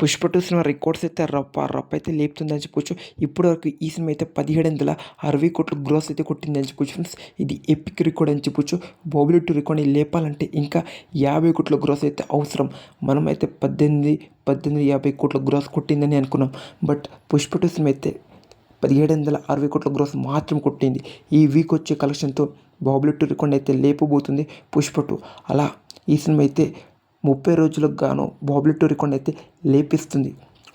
Pushpa two cinema records అయితే రప్ప రప్ప అయితే లేపుతుందని చెప్పుకోవచ్చు ఇప్పటివరకు ఈ సినిమా అయితే పదిహేడు వందల అరవై కోట్ల గ్రోస్ అయితే కొట్టిందని చెప్పుకోవచ్చు ఫ్రెండ్స్ ఇది ఎపిక్ రికార్డ్ అని చెప్పొచ్చు. బాబులీ టూ రికార్డ్ని లేపాలంటే ఇంకా యాభై కోట్ల గ్రోస్ అయితే అవసరం. మనం అయితే పద్దెనిమిది పద్దెనిమిది యాభై కోట్ల గ్రోస్ కొట్టిందని అనుకున్నాం. బట్ పుష్ప టూ సినిమా అయితే పదిహేడు వందల అరవై కోట్ల గ్రోస్ మాత్రం కొట్టింది. ఈ వీక్ వచ్చే కలెక్షన్తో బాబులీ టూ రికార్డ్ అయితే లేపబోతుంది పుష్ప టూ అలా ఈ సినిమా అయితే ముప్పై రోజులకు గాను బాబులీ టూ అయితే లేపిస్తుంది.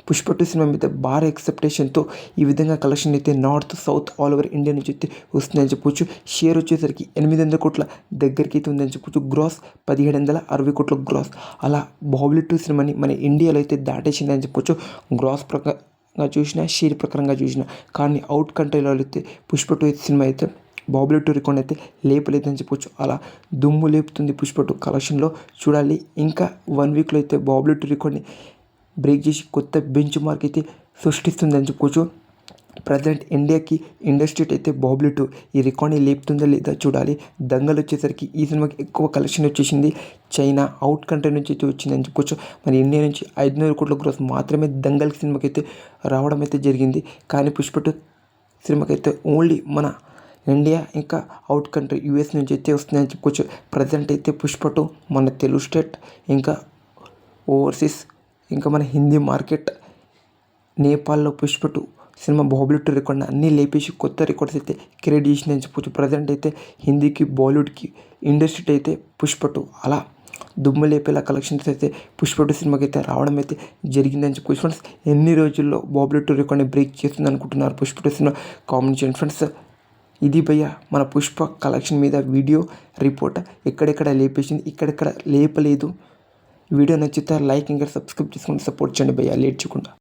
పుష్ప టూ సినిమా మీద భారీ ఎక్సెప్టేషన్తో ఈ విధంగా కలెక్షన్ అయితే north south all over India నుంచి అయితే వస్తుందని చెప్పొచ్చు. షేర్ వచ్చేసరికి ఎనిమిది వందల కోట్ల దగ్గరికి అయితే ఉందని చెప్పొచ్చు. గ్రాస్ పదిహేడు వందల అరవై కోట్ల గ్రాస్ అలా బాహుబలి టూ సినిమాని మన ఇండియాలో అయితే దాటేసిందని చెప్పొచ్చు. గ్రాస్ ప్రకారంగా చూసినా షేర్ ప్రకారంగా చూసినా కానీ అవుట్ కంట్రీలో అయితే పుష్ప టూ సినిమా అయితే బాబులీ టూ రికార్డ్ అయితే లేపలేదని చెప్పొచ్చు. అలా దుమ్ము లేపుతుంది పుష్ప టూ కలెక్షన్లో. చూడాలి. ఇంకా వన్ వీక్లో అయితే బాబులీ టూ రికార్డ్ని బ్రేక్ చేసి కొత్త బెంచ్ మార్క్ అయితే సృష్టిస్తుందని చెప్పుకోవచ్చు ప్రజెంట్ ఇండియాకి ఇండస్ట్రీ అయితే బాబులీ టూ ఈ రికార్డ్ని లేపుతుందా లేదా చూడాలి. దంగల్ వచ్చేసరికి ఈ సినిమాకి ఎక్కువ కలెక్షన్ వచ్చేసింది. చైనా అవుట్ కంట్రీ నుంచి అయితే వచ్చిందని చెప్పుకోవచ్చు మరి ఇండియా నుంచి ఐదున్నర కోట్ల గ్రోత్ మాత్రమే దంగల్ సినిమాకి అయితే రావడం అయితే జరిగింది. కానీ పుష్ప టూ సినిమాకి అయితే ఓన్లీ మన ఇండియా ఇంకా అవుట్ కంట్రీ యూఎస్ నుంచి అయితే వస్తుందని చెప్పుకోవచ్చు. ప్రజెంట్ అయితే పుష్ప టూ మన తెలుగు స్టేట్ ఇంకా ఓవర్సీస్ ఇంకా మన హిందీ మార్కెట్ నేపాల్లో Pushpa two cinema Bollywood too record అన్నీ లేపేసి కొత్త రికార్డ్స్ అయితే క్రియేట్ చేసిందని చెప్పొచ్చు ప్రజెంట్ అయితే హిందీకి బాలీవుడ్కి ఇండస్ట్రీ అయితే పుష్ప టూ అలా దుమ్ము లేపేలా కలెక్షన్స్ అయితే పుష్పటు సినిమాకి అయితే రావడం అయితే జరిగిందని చెప్పుకోవచ్చు. ఫ్రెండ్స్ ఎన్ని రోజుల్లో బాబులీ టూ రికార్డ్ని బ్రేక్ చేస్తుంది అనుకుంటున్నారు పుష్ప టూ సినిమా? కామెంట్ చేయండి. ఫ్రెండ్స్ ఇది భయ్య మన పుష్ప కలెక్షన్ మీద వీడియో రిపోర్ట్ ఎక్కడెక్కడ లేపేసింది ఇక్కడెక్కడ లేపలేదు. వీడియో నచ్చితే లైక్ ఇంకా సబ్స్క్రైబ్ చేసుకుని సపోర్ట్ చేయండి భయ్య. లేట్ చేయకుండా.